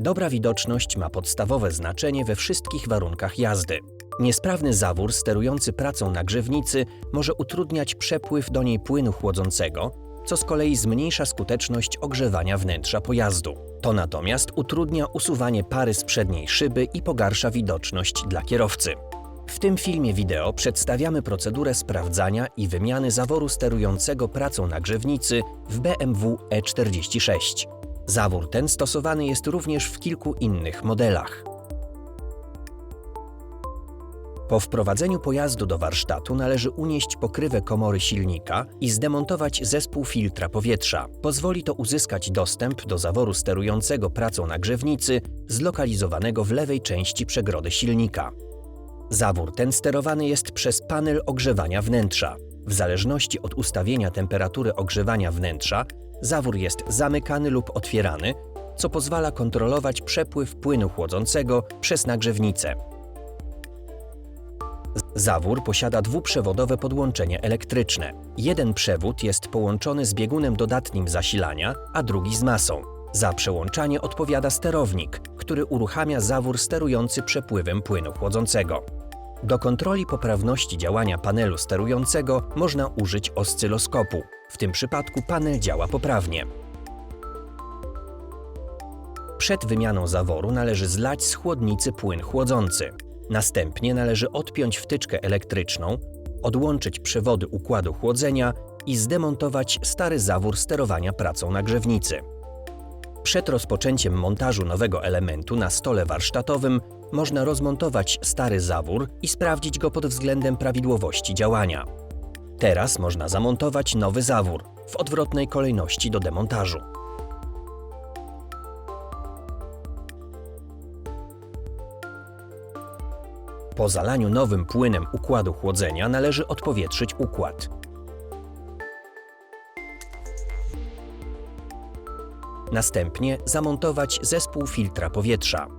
Dobra widoczność ma podstawowe znaczenie we wszystkich warunkach jazdy. Niesprawny zawór sterujący pracą nagrzewnicy może utrudniać przepływ do niej płynu chłodzącego, co z kolei zmniejsza skuteczność ogrzewania wnętrza pojazdu. To natomiast utrudnia usuwanie pary z przedniej szyby i pogarsza widoczność dla kierowcy. W tym filmie wideo przedstawiamy procedurę sprawdzania i wymiany zaworu sterującego pracą nagrzewnicy w BMW E46. Zawór ten stosowany jest również w kilku innych modelach. Po wprowadzeniu pojazdu do warsztatu należy unieść pokrywę komory silnika i zdemontować zespół filtra powietrza. Pozwoli to uzyskać dostęp do zaworu sterującego pracą nagrzewnicy zlokalizowanego w lewej części przegrody silnika. Zawór ten sterowany jest przez panel ogrzewania wnętrza. W zależności od ustawienia temperatury ogrzewania wnętrza, zawór jest zamykany lub otwierany, co pozwala kontrolować przepływ płynu chłodzącego przez nagrzewnicę. Zawór posiada dwuprzewodowe podłączenie elektryczne. Jeden przewód jest połączony z biegunem dodatnim zasilania, a drugi z masą. Za przełączanie odpowiada sterownik, który uruchamia zawór sterujący przepływem płynu chłodzącego. Do kontroli poprawności działania panelu sterującego można użyć oscyloskopu. W tym przypadku panel działa poprawnie. Przed wymianą zaworu należy zlać z chłodnicy płyn chłodzący. Następnie należy odpiąć wtyczkę elektryczną, odłączyć przewody układu chłodzenia i zdemontować stary zawór sterowania pracą nagrzewnicy. Przed rozpoczęciem montażu nowego elementu na stole warsztatowym można rozmontować stary zawór i sprawdzić go pod względem prawidłowości działania. Teraz można zamontować nowy zawór w odwrotnej kolejności do demontażu. Po zalaniu nowym płynem układu chłodzenia należy odpowietrzyć układ. Następnie zamontować zespół filtra powietrza.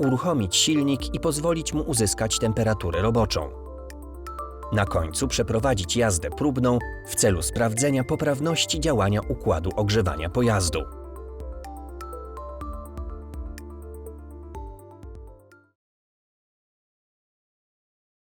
Uruchomić silnik i pozwolić mu uzyskać temperaturę roboczą. Na końcu przeprowadzić jazdę próbną w celu sprawdzenia poprawności działania układu ogrzewania pojazdu.